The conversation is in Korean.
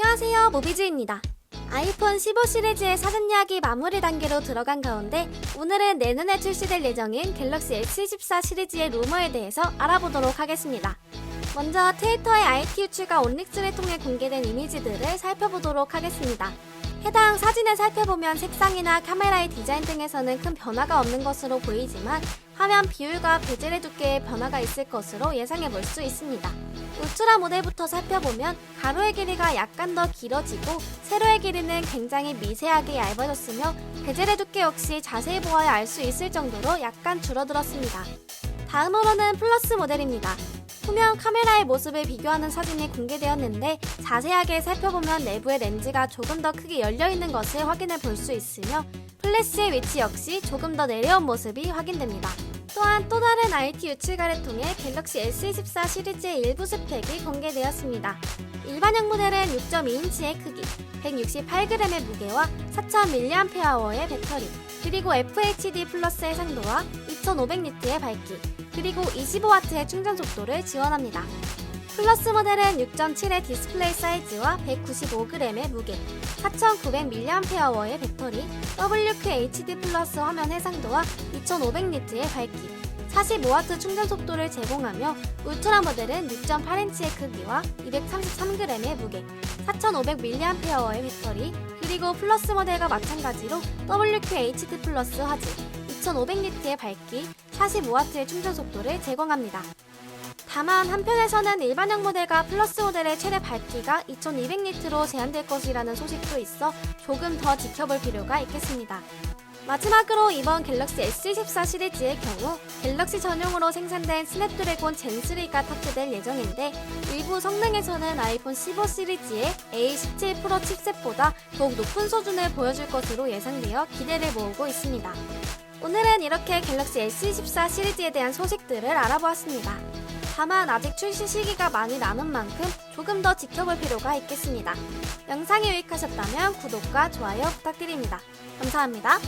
안녕하세요 모비즈입니다. 아이폰 15 시리즈의 사전 이야기 마무리 단계로 들어간 가운데 오늘은 내년에 출시될 예정인 갤럭시 S24 시리즈의 루머에 대해서 알아보도록 하겠습니다. 먼저 트위터의 IT 유출과 온릭스를 통해 공개된 이미지들을 살펴보도록 하겠습니다. 해당 사진을 살펴보면 색상이나 카메라의 디자인 등에서는 큰 변화가 없는 것으로 보이지만 화면 비율과 베젤의 두께에 변화가 있을 것으로 예상해 볼 수 있습니다. 울트라 모델부터 살펴보면 가로의 길이가 약간 더 길어지고 세로의 길이는 굉장히 미세하게 얇아졌으며 베젤의 두께 역시 자세히 보아야 알 수 있을 정도로 약간 줄어들었습니다. 다음으로는 플러스 모델입니다. 후면 카메라의 모습을 비교하는 사진이 공개되었는데 자세하게 살펴보면 내부의 렌즈가 조금 더 크게 열려 있는 것을 확인해 볼 수 있으며 플래시의 위치 역시 조금 더 내려온 모습이 확인됩니다. 또한 또 다른 IT 유출가를 통해 갤럭시 S24 시리즈의 일부 스펙이 공개되었습니다. 일반형 모델은 6.2인치의 크기, 168g의 무게와 4000mAh의 배터리, 그리고 FHD 플러스의 상도와 2500니트의 밝기, 그리고 25W의 충전 속도를 지원합니다. 플러스 모델은 6.7의 디스플레이 사이즈와 195g의 무게, 4900mAh의 배터리, WQHD 플러스 화면 해상도와 2500니트의 밝기, 45W 충전 속도를 제공하며 울트라 모델은 6.8인치의 크기와 233g의 무게, 4500mAh의 배터리, 그리고 플러스 모델과 마찬가지로 WQHD 플러스 화질, 2500니트의 밝기, 45W의 충전 속도를 제공합니다. 다만 한편에서는 일반형 모델과 플러스 모델의 최대 밝기가 2200니트로 제한될 것이라는 소식도 있어 조금 더 지켜볼 필요가 있겠습니다. 마지막으로 이번 갤럭시 S24 시리즈의 경우 갤럭시 전용으로 생산된 스냅드래곤 젠3가 탑재될 예정인데 일부 성능에서는 아이폰 15 시리즈의 A17 프로 칩셋보다 더욱 높은 수준을 보여줄 것으로 예상되어 기대를 모으고 있습니다. 오늘은 이렇게 갤럭시 S24 시리즈에 대한 소식들을 알아보았습니다. 다만 아직 출시 시기가 많이 남은 만큼 조금 더 지켜볼 필요가 있겠습니다. 영상이 유익하셨다면 구독과 좋아요 부탁드립니다. 감사합니다.